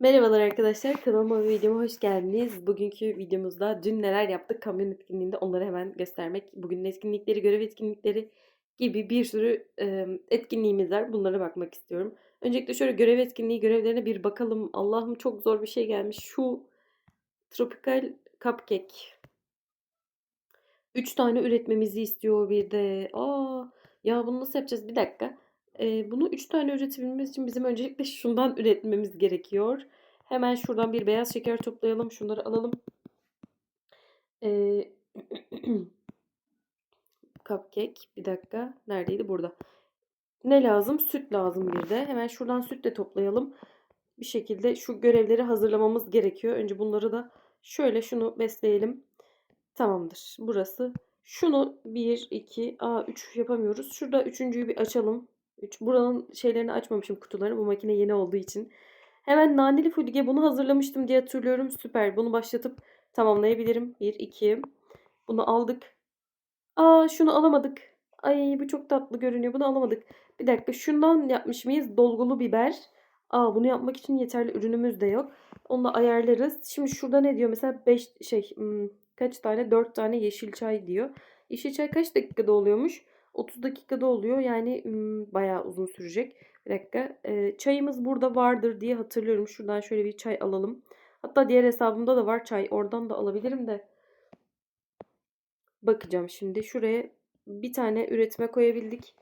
Merhabalar arkadaşlar, kanalıma ve videoma hoş geldiniz. Bugünkü videomuzda dün neler yaptık kamyon etkinliğinde onları hemen göstermek. Bugünün etkinlikleri, görev etkinlikleri gibi bir sürü e, etkinliğimiz var. Bunlara bakmak istiyorum. Öncelikle şöyle görev etkinliği görevlerine bir bakalım. Allah'ım çok zor bir şey gelmiş. Şu Tropical Cupcake. 3 tane üretmemizi istiyor bir de. Aa, ya bunu nasıl yapacağız? Bir dakika. Bunu 3 tane üretebilmemiz için bizim öncelikle şundan üretmemiz gerekiyor. Hemen şuradan bir beyaz şeker toplayalım. Şunları alalım. Ee, cupcake. Bir dakika. Neredeydi? Burada. Ne lazım? Süt lazım bir de. Hemen şuradan süt de toplayalım. Bir şekilde şu görevleri hazırlamamız gerekiyor. Önce bunları da şöyle şunu besleyelim. Tamamdır. Burası. Şunu 1, 2, a 3 yapamıyoruz. Şurada üçüncüyü bir açalım. 3. Buranın şeylerini açmamışım kutularını. Bu makine yeni olduğu için. Hemen naneli fulge bunu hazırlamıştım diye hatırlıyorum. Süper. Bunu başlatıp tamamlayabilirim. 1, 2. Bunu aldık. Aa şunu alamadık. Ay bu çok tatlı görünüyor. Bunu alamadık. Bir dakika şundan yapmış mıyız? Dolgulu biber. Aa bunu yapmak için yeterli ürünümüz de yok. Onu da ayarlarız. Şimdi şurada ne diyor? Mesela 5 şey hmm, kaç tane? 4 tane yeşil çay diyor. Yeşil çay kaç dakikada oluyormuş? 30 dakikada oluyor. Yani bayağı uzun sürecek. Bir dakika. Çayımız burada vardır diye hatırlıyorum. Şuradan şöyle bir çay alalım. Hatta diğer hesabımda da var çay. Oradan da alabilirim de. Bakacağım şimdi. Şuraya bir tane üretime koyabildik.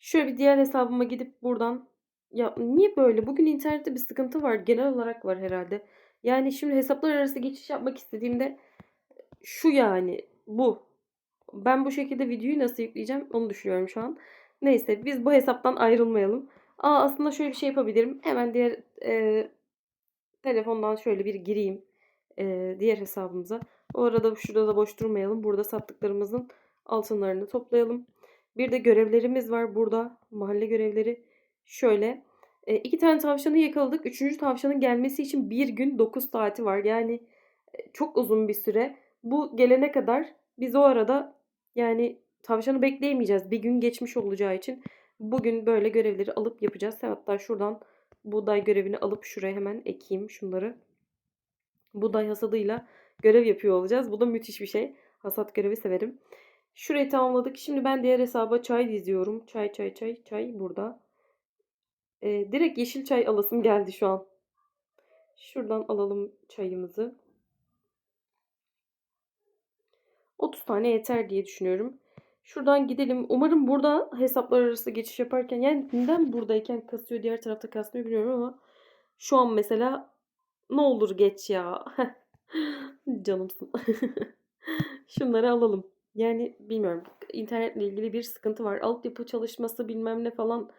Şöyle bir diğer hesabıma gidip buradan ya niye böyle? Bugün internette bir sıkıntı var. Genel olarak var herhalde. Yani şimdi hesaplar arası geçiş yapmak istediğimde şu yani bu. Ben bu şekilde videoyu nasıl yükleyeceğim onu düşünüyorum şu an. Neyse biz bu hesaptan ayrılmayalım. Aa aslında şöyle bir şey yapabilirim. Hemen diğer e, telefondan şöyle bir gireyim e, diğer hesabımıza. O arada şurada da boş durmayalım. Burada sattıklarımızın altınlarını toplayalım. Bir de görevlerimiz var burada. Mahalle görevleri. Şöyle. E, iki tane tavşanı yakaladık. Üçüncü tavşanın gelmesi için bir gün 9 saati var. Yani e, çok uzun bir süre. Bu gelene kadar biz o arada yani tavşanı bekleyemeyeceğiz. Bir gün geçmiş olacağı için bugün böyle görevleri alıp yapacağız. Hatta şuradan buğday görevini alıp şuraya hemen ekeyim şunları. Buğday hasadıyla görev yapıyor olacağız. Bu da müthiş bir şey. Hasat görevi severim. Şurayı tamamladık. Şimdi ben diğer hesaba çay diziyorum. Çay çay çay çay burada. Ee, direkt yeşil çay alasım geldi şu an. Şuradan alalım çayımızı. 30 tane yeter diye düşünüyorum. Şuradan gidelim. Umarım burada hesaplar arası geçiş yaparken yani neden buradayken kasıyor diğer tarafta kasmıyor bilmiyorum ama şu an mesela ne olur geç ya. Canımsın. Şunları alalım. Yani bilmiyorum. İnternetle ilgili bir sıkıntı var. Altyapı çalışması bilmem ne falan.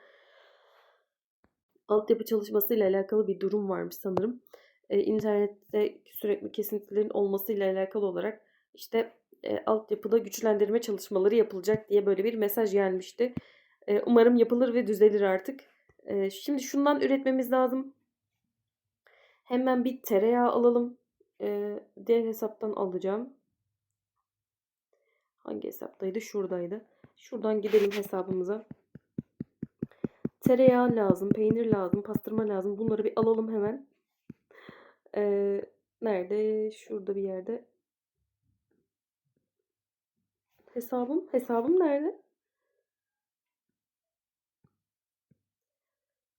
Altyapı çalışmasıyla alakalı bir durum varmış sanırım. Ee, internette sürekli kesintilerin olmasıyla alakalı olarak işte e, altyapıda güçlendirme çalışmaları yapılacak diye böyle bir mesaj gelmişti. E, umarım yapılır ve düzelir artık. E, şimdi şundan üretmemiz lazım. Hemen bir tereyağı alalım. E, diğer hesaptan alacağım. Hangi hesaptaydı? Şuradaydı. Şuradan gidelim hesabımıza. Tereyağı lazım, peynir lazım, pastırma lazım. Bunları bir alalım hemen. Ee, nerede? Şurada bir yerde. Hesabım? Hesabım nerede?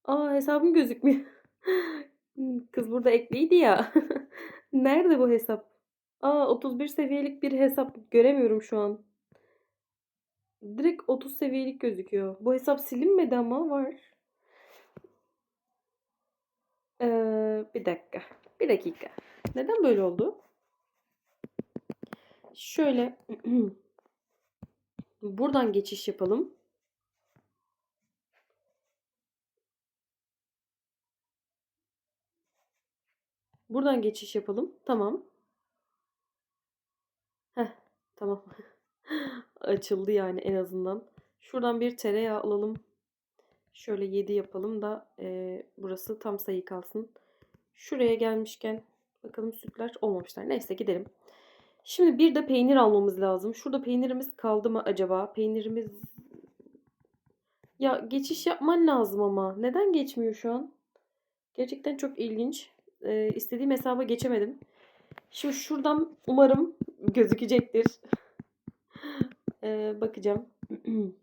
Aa hesabım gözükmüyor. Kız burada ekliydi ya. Nerede bu hesap? Aa 31 seviyelik bir hesap göremiyorum şu an. Direkt 30 seviyelik gözüküyor. Bu hesap silinmedi ama var. Ee, bir dakika. Bir dakika. Neden böyle oldu? Şöyle buradan geçiş yapalım. Buradan geçiş yapalım. Tamam. Heh, tamam. Açıldı yani en azından. Şuradan bir tereyağı alalım. Şöyle 7 yapalım da e, burası tam sayı kalsın. Şuraya gelmişken bakalım sütler olmamışlar. Neyse gidelim. Şimdi bir de peynir almamız lazım. Şurada peynirimiz kaldı mı acaba? Peynirimiz... Ya geçiş yapman lazım ama. Neden geçmiyor şu an? Gerçekten çok ilginç. e, istediğim hesaba geçemedim. Şimdi şuradan umarım gözükecektir. E, bakacağım.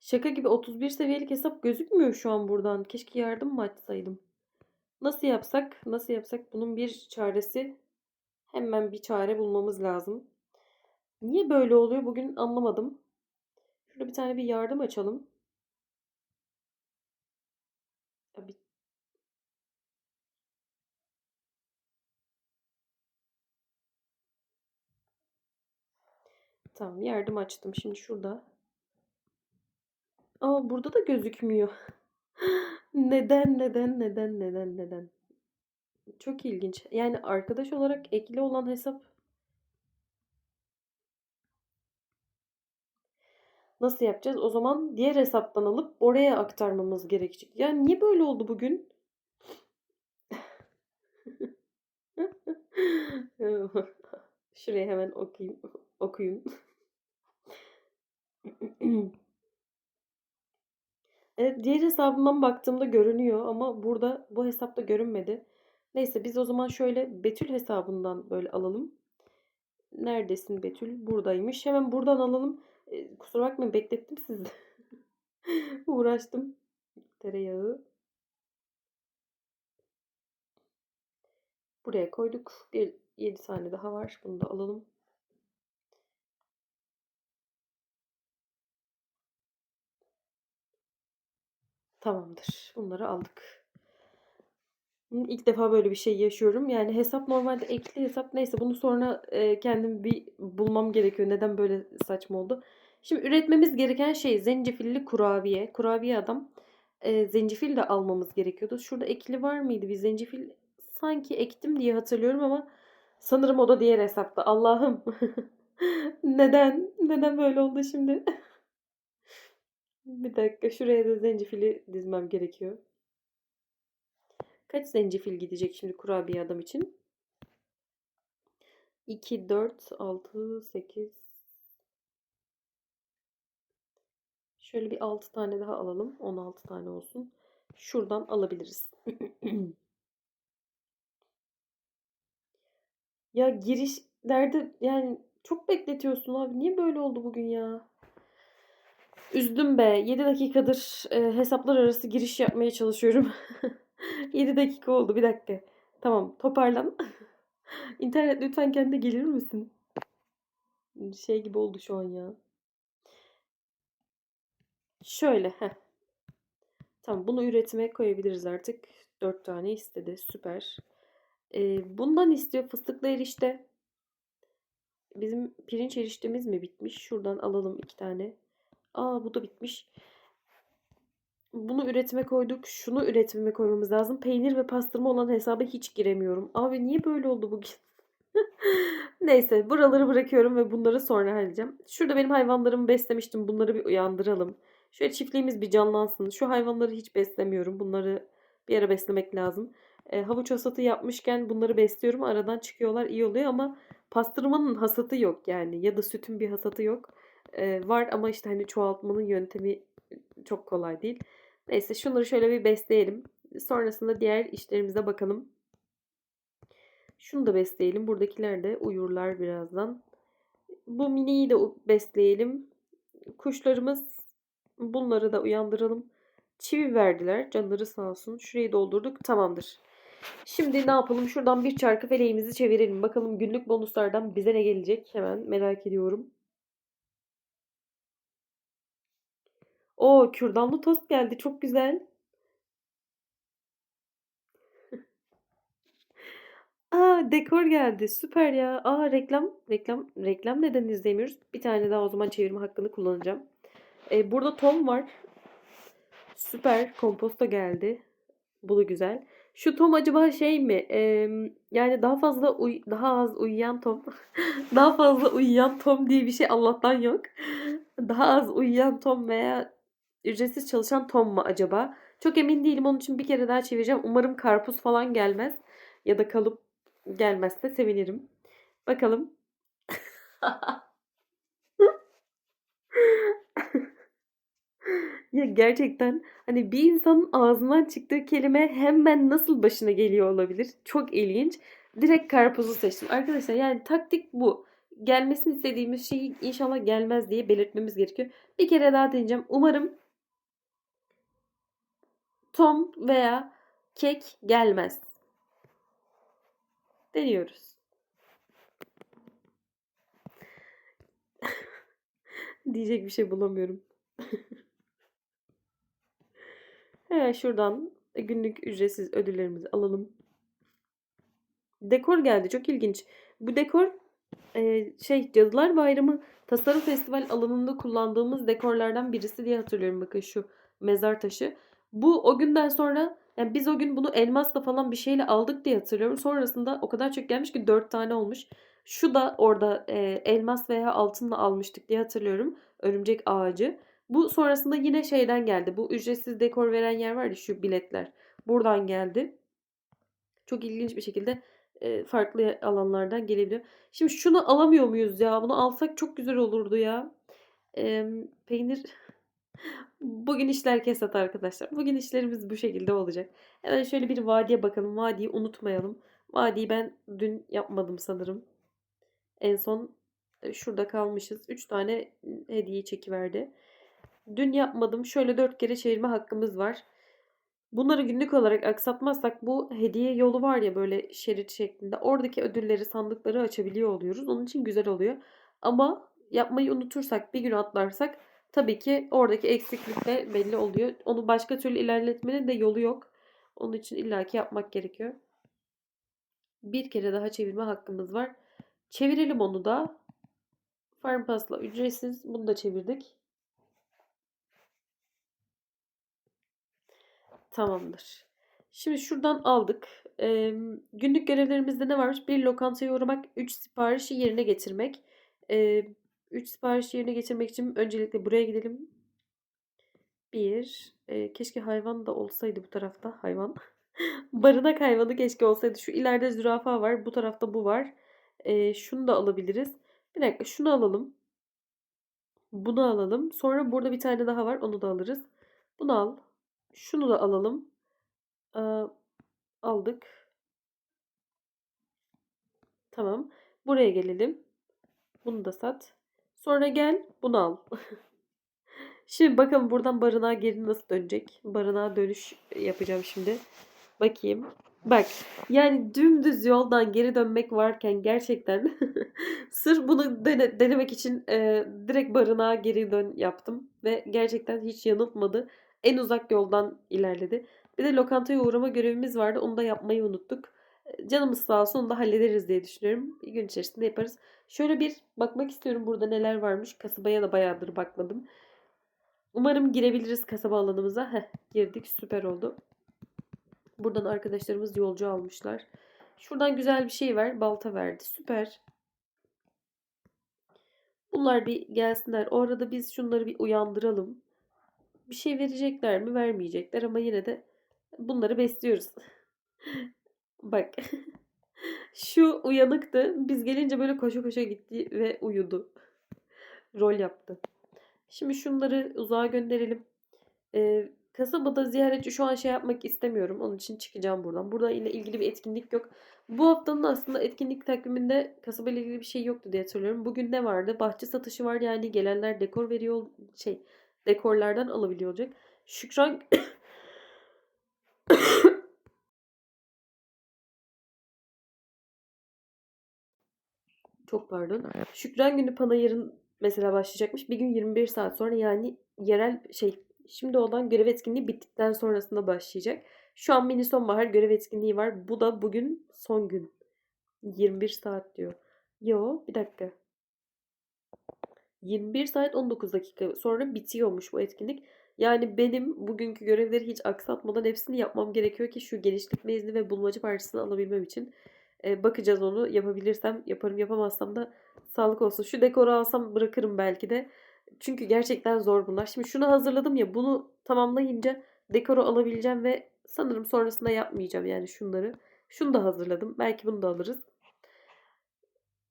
Şaka gibi 31 seviyelik hesap gözükmüyor şu an buradan. Keşke yardım mı açsaydım. Nasıl yapsak? Nasıl yapsak? Bunun bir çaresi. Hemen bir çare bulmamız lazım. Niye böyle oluyor bugün anlamadım. Şurada bir tane bir yardım açalım. Bir... Tamam yardım açtım. Şimdi şurada. Aa burada da gözükmüyor. neden neden neden neden neden? Çok ilginç. Yani arkadaş olarak ekli olan hesap Nasıl yapacağız? O zaman diğer hesaptan alıp oraya aktarmamız gerekecek. Yani niye böyle oldu bugün? Şuraya hemen okuyayım. Okuyun. Evet, diğer hesabımdan baktığımda görünüyor ama burada bu hesapta görünmedi. Neyse biz o zaman şöyle Betül hesabından böyle alalım. Neredesin Betül? Buradaymış. Hemen buradan alalım. E, kusura bakmayın beklettim sizi. Uğraştım. Tereyağı. Buraya koyduk. Bir 7 tane daha var. Bunu da alalım. Tamamdır. Bunları aldık. İlk defa böyle bir şey yaşıyorum. Yani hesap normalde ekli hesap. Neyse bunu sonra e, kendim bir bulmam gerekiyor. Neden böyle saçma oldu. Şimdi üretmemiz gereken şey zencefilli kurabiye. Kurabiye adam. E, zencefil de almamız gerekiyordu. Şurada ekli var mıydı? Bir zencefil sanki ektim diye hatırlıyorum ama sanırım o da diğer hesapta. Allah'ım. Neden? Neden böyle oldu şimdi? bir dakika şuraya da zencefili dizmem gerekiyor. Kaç zencefil gidecek şimdi kurabiye adam için? 2, 4, 6, 8. Şöyle bir 6 tane daha alalım. 16 tane olsun. Şuradan alabiliriz. ya girişlerde yani çok bekletiyorsun abi. Niye böyle oldu bugün ya? Üzdüm be. 7 dakikadır e, hesaplar arası giriş yapmaya çalışıyorum. 7 dakika oldu. Bir dakika. Tamam. Toparlan. İnternet lütfen kendine gelir misin? Şey gibi oldu şu an ya. Şöyle. Heh. Tamam. Bunu üretime koyabiliriz artık. 4 tane istedi. Süper. Ee, bundan istiyor fıstıklı erişte. Bizim pirinç eriştemiz mi bitmiş? Şuradan alalım iki tane. Aa bu da bitmiş. Bunu üretime koyduk. Şunu üretime koymamız lazım. Peynir ve pastırma olan hesaba hiç giremiyorum. Abi niye böyle oldu bugün? Neyse buraları bırakıyorum ve bunları sonra halledeceğim. Şurada benim hayvanlarımı beslemiştim. Bunları bir uyandıralım. Şöyle çiftliğimiz bir canlansın. Şu hayvanları hiç beslemiyorum. Bunları bir ara beslemek lazım. E, havuç hasatı yapmışken bunları besliyorum. Aradan çıkıyorlar iyi oluyor ama pastırmanın hasatı yok yani. Ya da sütün bir hasatı yok. E, var ama işte hani çoğaltmanın yöntemi çok kolay değil. Neyse şunları şöyle bir besleyelim. Sonrasında diğer işlerimize bakalım. Şunu da besleyelim. Buradakiler de uyurlar birazdan. Bu miniyi de besleyelim. Kuşlarımız bunları da uyandıralım. Çivi verdiler. Canları sağ olsun. Şurayı doldurduk. Tamamdır. Şimdi ne yapalım? Şuradan bir çarkı feleğimizi çevirelim. Bakalım günlük bonuslardan bize ne gelecek? Hemen merak ediyorum. O kürdanlı tost geldi. Çok güzel. Aa dekor geldi. Süper ya. Aa reklam. Reklam. Reklam neden izlemiyoruz? Bir tane daha o zaman çevirme hakkını kullanacağım. Ee, burada Tom var. Süper. Komposta geldi. Bu da güzel. Şu Tom acaba şey mi? Ee, yani daha fazla uy daha az uyuyan Tom. daha fazla uyuyan Tom diye bir şey Allah'tan yok. Daha az uyuyan Tom veya ücretsiz çalışan Tom mu acaba? Çok emin değilim. Onun için bir kere daha çevireceğim. Umarım karpuz falan gelmez. Ya da kalıp gelmezse sevinirim. Bakalım. Ya gerçekten hani bir insanın ağzından çıktığı kelime hemen nasıl başına geliyor olabilir? Çok ilginç. Direkt karpuzu seçtim. Arkadaşlar yani taktik bu. Gelmesini istediğimiz şeyi inşallah gelmez diye belirtmemiz gerekiyor. Bir kere daha deneyeceğim. Umarım Tom veya kek gelmez. Deniyoruz. Diyecek bir şey bulamıyorum. Hemen şuradan günlük ücretsiz ödüllerimizi alalım. Dekor geldi. Çok ilginç. Bu dekor e, şey Cadılar Bayramı Tasarım Festival alanında kullandığımız dekorlardan birisi diye hatırlıyorum. Bakın şu mezar taşı. Bu o günden sonra yani biz o gün bunu elmasla falan bir şeyle aldık diye hatırlıyorum. Sonrasında o kadar çok gelmiş ki 4 tane olmuş. Şu da orada e, elmas veya altınla almıştık diye hatırlıyorum. Örümcek ağacı. Bu sonrasında yine şeyden geldi. Bu ücretsiz dekor veren yer var ya şu biletler. Buradan geldi. Çok ilginç bir şekilde e, farklı alanlardan gelebiliyor. Şimdi şunu alamıyor muyuz ya? Bunu alsak çok güzel olurdu ya. E, peynir Bugün işler kesat arkadaşlar. Bugün işlerimiz bu şekilde olacak. Hemen şöyle bir vadiye bakalım. Vadiyi unutmayalım. Vadiyi ben dün yapmadım sanırım. En son e, şurada kalmışız. 3 tane hediye çekiverdi. Dün yapmadım. Şöyle 4 kere çevirme hakkımız var. Bunları günlük olarak aksatmazsak bu hediye yolu var ya böyle şerit şeklinde. Oradaki ödülleri, sandıkları açabiliyor oluyoruz. Onun için güzel oluyor. Ama yapmayı unutursak, bir gün atlarsak tabii ki oradaki eksiklik de belli oluyor. Onu başka türlü ilerletmenin de yolu yok. Onun için illaki yapmak gerekiyor. Bir kere daha çevirme hakkımız var. Çevirelim onu da. Farm Pass'la ücretsiz. Bunu da çevirdik. Tamamdır. Şimdi şuradan aldık. Ee, günlük görevlerimizde ne varmış? Bir lokantaya uğramak, 3 siparişi yerine getirmek. Ee, 3 siparişi yerine getirmek için öncelikle buraya gidelim. Bir, e, keşke hayvan da olsaydı bu tarafta hayvan. Barınak hayvanı keşke olsaydı. Şu ileride zürafa var. Bu tarafta bu var. E, şunu da alabiliriz. Bir dakika şunu alalım. Bunu alalım. Sonra burada bir tane daha var. Onu da alırız. Bunu al. Şunu da alalım. Ee, aldık. Tamam. Buraya gelelim. Bunu da sat. Sonra gel bunu al. şimdi bakalım buradan barınağa geri nasıl dönecek. Barınağa dönüş yapacağım şimdi. Bakayım. Bak yani dümdüz yoldan geri dönmek varken gerçekten sırf bunu dene, denemek için e, direkt barınağa geri dön yaptım. Ve gerçekten hiç yanıltmadı. En uzak yoldan ilerledi. Bir de lokantaya uğrama görevimiz vardı. Onu da yapmayı unuttuk. Canımız sağ olsun onu da hallederiz diye düşünüyorum. Bir gün içerisinde yaparız. Şöyle bir bakmak istiyorum burada neler varmış. Kasabaya da bayağıdır bakmadım. Umarım girebiliriz kasaba alanımıza. Heh, girdik süper oldu. Buradan arkadaşlarımız yolcu almışlar. Şuradan güzel bir şey ver. Balta verdi. Süper. Bunlar bir gelsinler. O arada biz şunları bir uyandıralım. Bir şey verecekler mi? Vermeyecekler ama yine de bunları besliyoruz. Bak. Şu uyanıktı. Biz gelince böyle koşa koşa gitti ve uyudu. Rol yaptı. Şimdi şunları uzağa gönderelim. Ee, kasabada ziyaretçi şu an şey yapmak istemiyorum. Onun için çıkacağım buradan. Burada ile ilgili bir etkinlik yok. Bu haftanın aslında etkinlik takviminde kasaba ile ilgili bir şey yoktu diye hatırlıyorum. Bugün ne vardı? Bahçe satışı var. Yani gelenler dekor veriyor. Şey dekorlardan alabiliyor olacak. Şükran Çok pardon. Şükran günü panayırın mesela başlayacakmış. Bir gün 21 saat sonra yani yerel şey şimdi olan görev etkinliği bittikten sonrasında başlayacak. Şu an mini sonbahar görev etkinliği var. Bu da bugün son gün. 21 saat diyor. Yo bir dakika. 21 saat 19 dakika sonra bitiyormuş bu etkinlik. Yani benim bugünkü görevleri hiç aksatmadan hepsini yapmam gerekiyor ki şu genişletme izni ve bulmaca parçasını alabilmem için. Ee, bakacağız onu. Yapabilirsem yaparım yapamazsam da sağlık olsun. Şu dekoru alsam bırakırım belki de. Çünkü gerçekten zor bunlar. Şimdi şunu hazırladım ya bunu tamamlayınca dekoru alabileceğim ve sanırım sonrasında yapmayacağım yani şunları. Şunu da hazırladım. Belki bunu da alırız.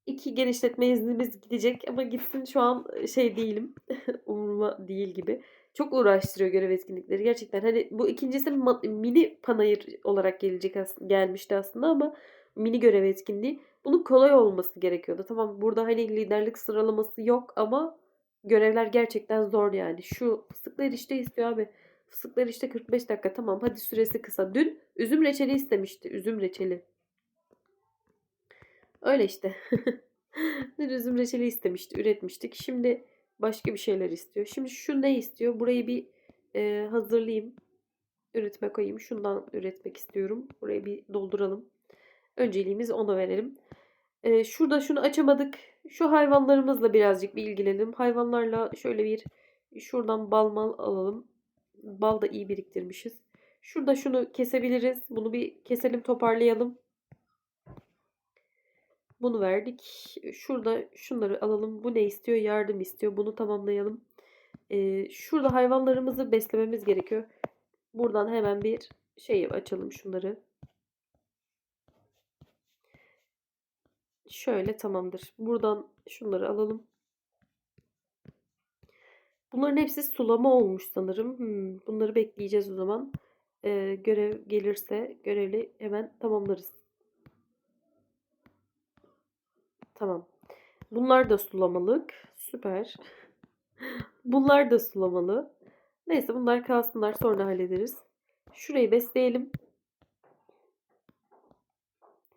İki genişletme iznimiz gidecek ama gitsin şu an şey değilim. Umuruma değil gibi. Çok uğraştırıyor görev etkinlikleri gerçekten. Hani bu ikincisi mini panayır olarak gelecek gelmişti aslında ama mini görev etkinliği. Bunun kolay olması gerekiyordu. Tamam burada hani liderlik sıralaması yok ama görevler gerçekten zor yani. Şu fıstıklı erişte istiyor abi. Fıstıklı erişte 45 dakika tamam hadi süresi kısa. Dün üzüm reçeli istemişti. Üzüm reçeli. Öyle işte. Dün üzüm reçeli istemişti. Üretmiştik. Şimdi başka bir şeyler istiyor. Şimdi şu ne istiyor? Burayı bir e, hazırlayayım. Üretime koyayım. Şundan üretmek istiyorum. Burayı bir dolduralım. Önceliğimizi ona verelim. E, şurada şunu açamadık. Şu hayvanlarımızla birazcık bir ilgilenelim. Hayvanlarla şöyle bir şuradan bal mal alalım. Bal da iyi biriktirmişiz. Şurada şunu kesebiliriz. Bunu bir keselim toparlayalım. Bunu verdik. Şurada şunları alalım. Bu ne istiyor? Yardım istiyor. Bunu tamamlayalım. Ee, şurada hayvanlarımızı beslememiz gerekiyor. Buradan hemen bir şey açalım şunları. Şöyle tamamdır. Buradan şunları alalım. Bunların hepsi sulama olmuş sanırım. Hmm, bunları bekleyeceğiz o zaman. Ee, görev gelirse görevli hemen tamamlarız. Tamam. Bunlar da sulamalık. Süper. Bunlar da sulamalı. Neyse bunlar kalsınlar sonra hallederiz. Şurayı besleyelim.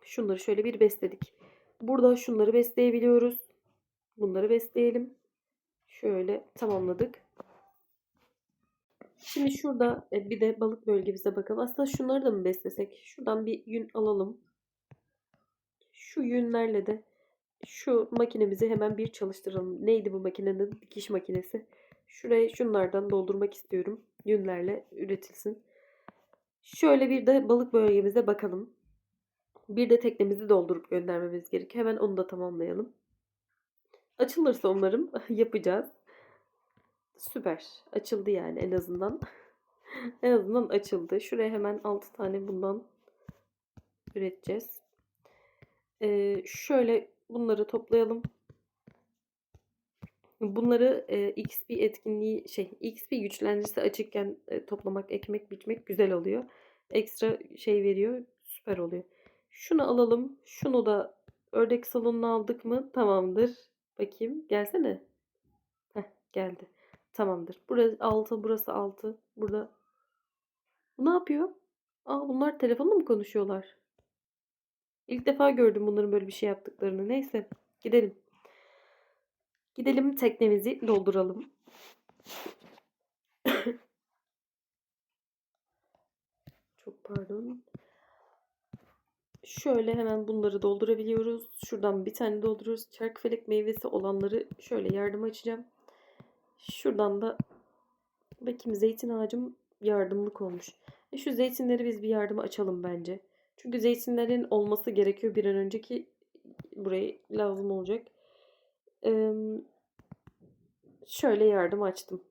Şunları şöyle bir besledik. Burada şunları besleyebiliyoruz. Bunları besleyelim. Şöyle tamamladık. Şimdi şurada e, bir de balık bölgemize bakalım. Aslında şunları da mı beslesek? Şuradan bir yün alalım. Şu yünlerle de şu makinemizi hemen bir çalıştıralım. Neydi bu makinenin? Dikiş makinesi. Şuraya şunlardan doldurmak istiyorum. Yünlerle üretilsin. Şöyle bir de balık bölgemize bakalım. Bir de teknemizi doldurup göndermemiz gerekiyor. Hemen onu da tamamlayalım. Açılırsa umarım yapacağız. Süper. Açıldı yani en azından. en azından açıldı. Şuraya hemen 6 tane bundan üreteceğiz. Ee, şöyle bunları toplayalım. Bunları e, XP etkinliği şey XP güçlendirisi açıkken e, toplamak, ekmek biçmek güzel oluyor. Ekstra şey veriyor. Süper oluyor. Şunu alalım. Şunu da ördek salonuna aldık mı? Tamamdır. Bakayım. Gelsene. Heh, geldi. Tamamdır. Burası 6, burası 6. Burada bu ne yapıyor? Aa bunlar telefonla mı konuşuyorlar? İlk defa gördüm bunların böyle bir şey yaptıklarını. Neyse gidelim. Gidelim teknemizi dolduralım. Çok pardon. Şöyle hemen bunları doldurabiliyoruz. Şuradan bir tane dolduruyoruz. Çarkıfelek meyvesi olanları şöyle yardım açacağım. Şuradan da bakayım zeytin ağacım yardımlık olmuş. E şu zeytinleri biz bir yardıma açalım bence. Çünkü zeytinlerin olması gerekiyor bir an önceki burayı lazım olacak. Ee, şöyle yardım açtım.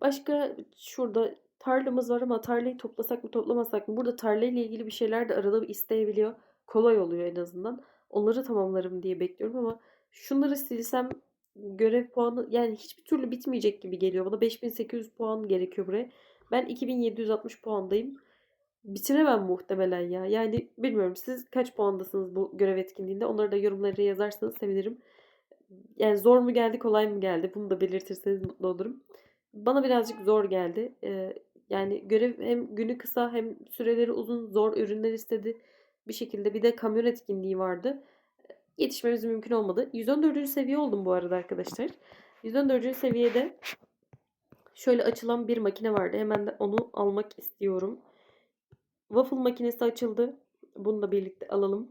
Başka şurada tarlamız var ama tarlayı toplasak mı toplamasak mı? Burada tarlayla ilgili bir şeyler de arada bir isteyebiliyor. Kolay oluyor en azından. Onları tamamlarım diye bekliyorum ama şunları silsem görev puanı yani hiçbir türlü bitmeyecek gibi geliyor. Bana 5800 puan gerekiyor buraya. Ben 2760 puandayım. Bitiremem muhtemelen ya. Yani bilmiyorum siz kaç puandasınız bu görev etkinliğinde. Onları da yorumlara yazarsanız sevinirim. Yani zor mu geldi kolay mı geldi bunu da belirtirseniz mutlu olurum. Bana birazcık zor geldi. Ee, yani görev hem günü kısa hem süreleri uzun zor ürünler istedi. Bir şekilde bir de kamyon etkinliği vardı. Yetişmemiz mümkün olmadı. 114. seviye oldum bu arada arkadaşlar. 114. seviyede şöyle açılan bir makine vardı. Hemen de onu almak istiyorum. Waffle makinesi açıldı. Bunu da birlikte alalım.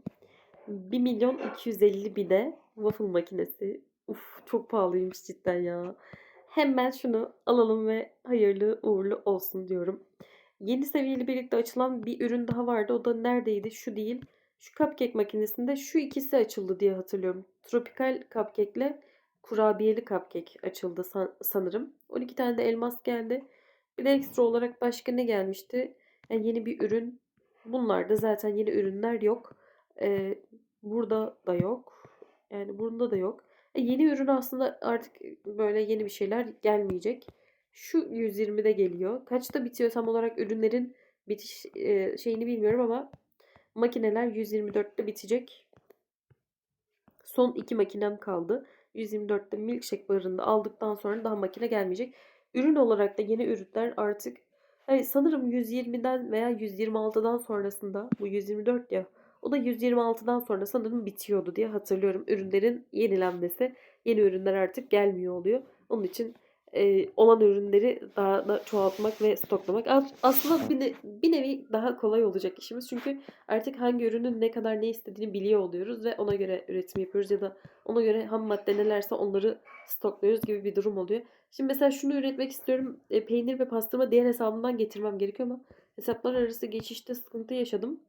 1 milyon 250 bir de waffle makinesi. Uf çok pahalıymış cidden ya. Hemen şunu alalım ve hayırlı uğurlu olsun diyorum. Yeni seviyeli birlikte açılan bir ürün daha vardı. O da neredeydi? Şu değil. Şu cupcake makinesinde şu ikisi açıldı diye hatırlıyorum. Tropikal cupcake ile kurabiyeli cupcake açıldı san- sanırım. 12 tane de elmas geldi. Bir de ekstra olarak başka ne gelmişti? Yani yeni bir ürün. Bunlar da zaten yeni ürünler yok. Ee, burada da yok. Yani bunda da yok. E, yeni ürün aslında artık böyle yeni bir şeyler gelmeyecek. Şu 120'de geliyor. Kaçta bitiyor tam olarak ürünlerin bitiş e, şeyini bilmiyorum ama makineler 124'te bitecek. Son iki makinem kaldı. 124'te milkshake barında aldıktan sonra daha makine gelmeyecek. Ürün olarak da yeni ürünler artık hani sanırım 120'den veya 126'dan sonrasında bu 124 ya o da 126'dan sonra sanırım bitiyordu diye hatırlıyorum. Ürünlerin yenilenmesi. Yeni ürünler artık gelmiyor oluyor. Onun için e, olan ürünleri daha da çoğaltmak ve stoklamak. As- Aslında bir, ne- bir nevi daha kolay olacak işimiz. Çünkü artık hangi ürünün ne kadar ne istediğini biliyor oluyoruz ve ona göre üretim yapıyoruz ya da ona göre ham madde nelerse onları stokluyoruz gibi bir durum oluyor. Şimdi mesela şunu üretmek istiyorum. E, peynir ve pastırma diğer hesabımdan getirmem gerekiyor ama hesaplar arası geçişte sıkıntı yaşadım.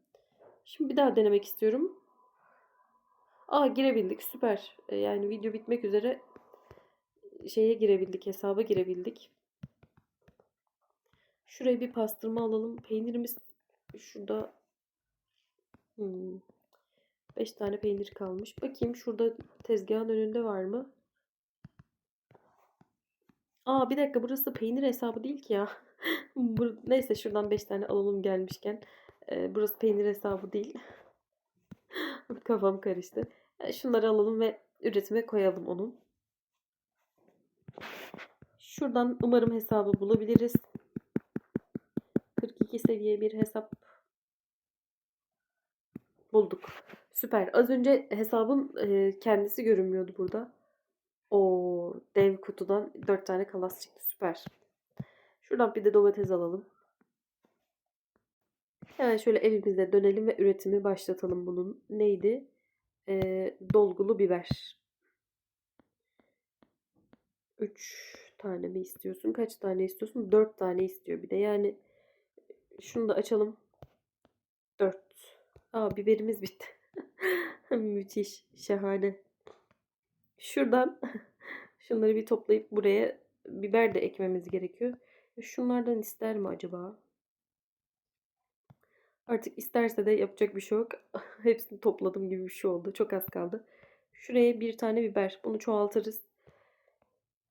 Şimdi bir daha denemek istiyorum. Aa girebildik süper. E, yani video bitmek üzere şeye girebildik, hesaba girebildik. Şuraya bir pastırma alalım. Peynirimiz şurada 5 tane peynir kalmış. Bakayım şurada tezgahın önünde var mı? Aa bir dakika burası peynir hesabı değil ki ya. Neyse şuradan 5 tane alalım gelmişken. Ee, burası peynir hesabı değil. Kafam karıştı. E, Şunları alalım ve üretime koyalım onun. Şuradan umarım hesabı bulabiliriz. 42 seviye bir hesap bulduk. Süper. Az önce hesabın e, kendisi görünmüyordu burada. O dev kutudan 4 tane kalas çıktı. Süper. Şuradan bir de domates alalım. Hemen şöyle evimize dönelim ve üretimi başlatalım bunun. Neydi? Ee, dolgulu biber. 3 tane mi istiyorsun? Kaç tane istiyorsun? 4 tane istiyor bir de. Yani şunu da açalım. 4. Aa biberimiz bitti. Müthiş. Şahane. Şuradan şunları bir toplayıp buraya biber de ekmemiz gerekiyor. Şunlardan ister mi acaba? Artık isterse de yapacak bir şey yok. Hepsini topladım gibi bir şey oldu. Çok az kaldı. Şuraya bir tane biber. Bunu çoğaltırız.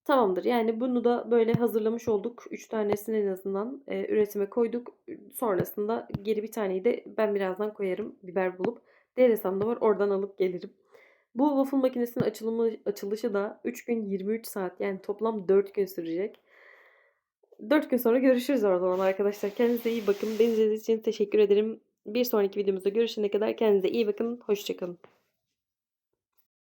Tamamdır. Yani bunu da böyle hazırlamış olduk. 3 tanesini en azından e, üretime koyduk. Sonrasında geri bir taneyi de ben birazdan koyarım. Biber bulup. Diğer hesabımda var. Oradan alıp gelirim. Bu waffle makinesinin açılımı, açılışı da 3 gün 23 saat yani toplam 4 gün sürecek. 4 gün sonra görüşürüz o zaman arkadaşlar. Kendinize iyi bakın. Beni için teşekkür ederim. Bir sonraki videomuzda görüşene kadar kendinize iyi bakın. Hoşçakalın.